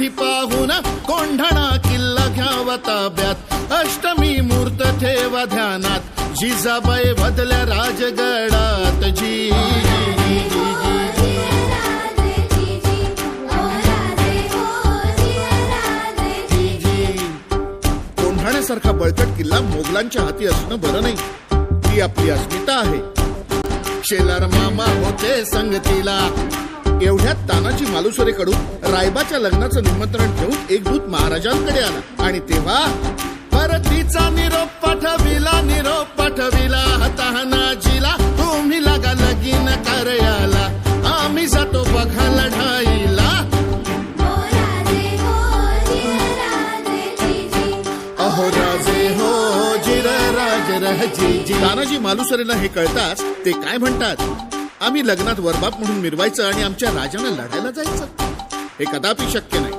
आधी पाहून कोंढणा किल्ला घ्यावा ताब्यात. अष्टमी मूर्त ठेवा ध्यानात. जिजाबाई बदल्या राजगडात. जी जी, जी. कोंढाण्यासारखा बळकट किल्ला मोगलांच्या हाती असणं बरं नाही. ती आपली अस्मिता आहे. शेलार मामा होते संगतीला. एवढ्यात तानाजी मालुसरेकडून रायबाच्या लग्नाचं निमंत्रण ठेवून एक दूत महाराजांकडे आला. आणि तेव्हा परतीचा निरोप पाठविला निरोप पाठविला हताहनाजीला तुम्ही लागा लगीन कार्याला आम्ही जातो बघा लढाईला. अहो राजे हो जिरा राज राजी जी तानाजी मालुसरेला हे कळताच ते काय म्हणतात? आम्ही लग्नात वरबाप म्हणून मिरवायचं आणि आमच्या राजाला लढायला जायचं. हे कदापि शक्य नाही.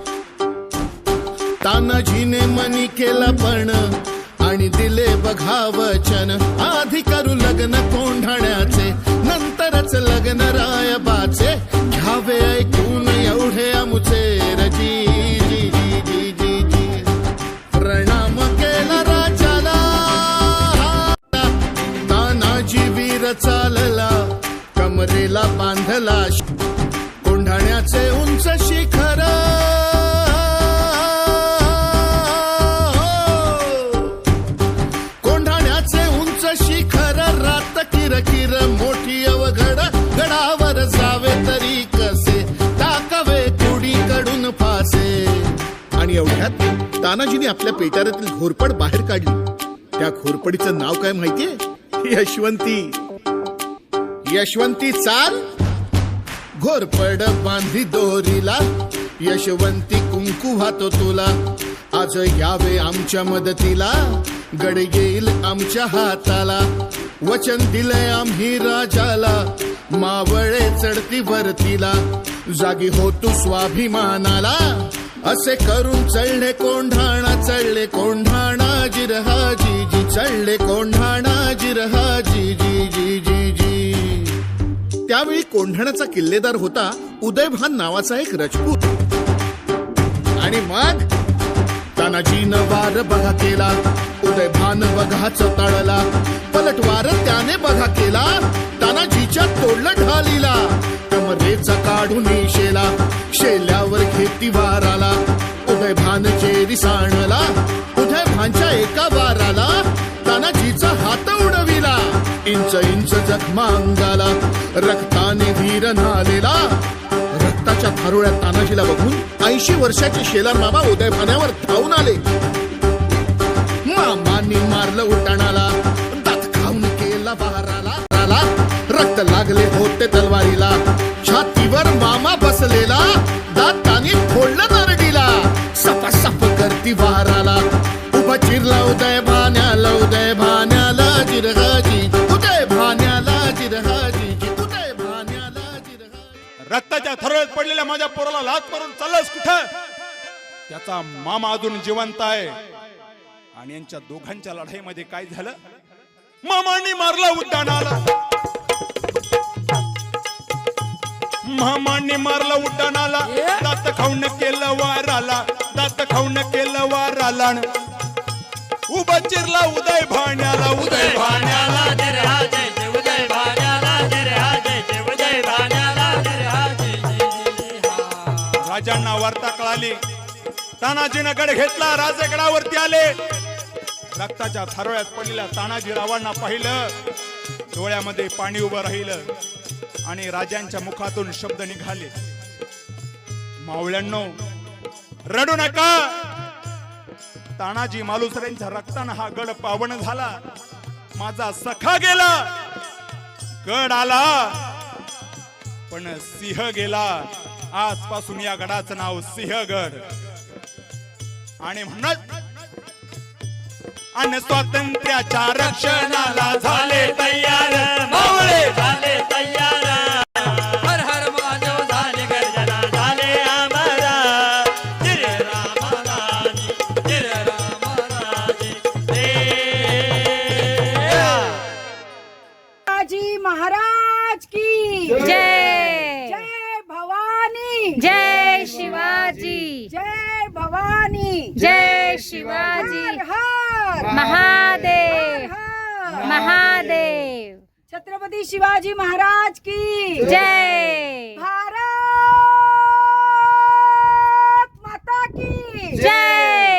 तानाजीने मनी केला पण आणि दिले बघा वचन आधी करू लग्न कोंढाण्याचे नंतरच लग्न रायबाचे. घ्यावे ऐकून एवढे आमुचे रजी. ठाण्याचे उंच शिखर. हो. कोंढाण्याचे उंच शिखर रात किर किर मोठी अवघड गडावर जावे तरी कसे? टाकावे कुडीकडून फासे. आणि एवढ्यात तानाजीने आपल्या पेटाऱ्यातील घोरपड बाहेर काढली. त्या घोरपडीचं नाव काय माहितीये? यशवंती. यशवंती चाल घोरपड बांधी दोरीला. यशवंती कुंकू वाहतो तुला. आज यावे आमच्या मदतीला. गड येईल आमच्या हाताला. वचन दिलंय आम्ही राजाला. मावळे चढती वरतीला. जागी हो तू स्वाभिमानाला. असे करून चढले कोंढाणा चढले कोंढाणा जिरहा जी जी चढले कोंढाणा जिरहा जी जी जी जी त्यावेळी कोंढाण्याचा किल्लेदार होता उदयभान नावाचा एक रजपूत. आणि मग? तानाजीनं वार बघा केला उदयभान बघा तळला. पलटवार त्याने बघा केला तानाजीच्या तोडला ढालीला. कमरेचा काढून शेला शेल्यावर घेती वाराला. उदयभान चेरी सांडला उदयभानच्या एका वाराला. तानाजीचा हात उडविला इंच इंच जखमा अंगाला थारोळ्यात बघून ऐंशी वर्षाचे शेलार मामा उदयभाण्यावर धावून आले. मामांनी मारलं उठाणाला दात खाऊन केला बहाराला रक्त लागले होते तलवारीला छातीवर मामा बसलेला दाताने फोडलं नारडीला. सपा सप करती बहाराला उभा चिरला उदय भान्याला उदय भान्याला चिरगाजी रक्ताच्या थरोळ्यात पडलेल्या माझ्या पोराला लाच मारून चाललास कुठं? त्याचा मामा अजून जिवंत आहे. आणि यांच्या दोघांच्या लढाईमध्ये काय झालं? मामांनी मारला उड्डाणाला. मामांनी मारला उड्डाणाला. दात खाऊन केलं वाराला. दात खाऊन केलं वाराला. उभा चिरला उदय भाण्याला. उदय भाण्याला वार्ता कळाली. तानाजीनं गड घेतला राजगडावरती आले. रक्ताच्या थारोळ्यात पडलेल्या तानाजी रावांना पाहिलं. डोळ्यामध्ये पाणी उभं राहिलं आणि राजांच्या मुखातून शब्द निघाले. मावळ्यांनो रडू नका. तानाजी मालुसरेंच्या रक्तानं हा गड पावन झाला. माझा सखा गेला. गड आला. पण सिंह गेला. आजपासून या गडाचं नाव सिंहगड. आणि म्हणत आणि स्वातंत्र्याच्या रक्षणाला झाले तयार. झाले तयार. महादेव. महादेव. छत्रपती शिवाजी महाराज की. जय. भारत माता की. जय.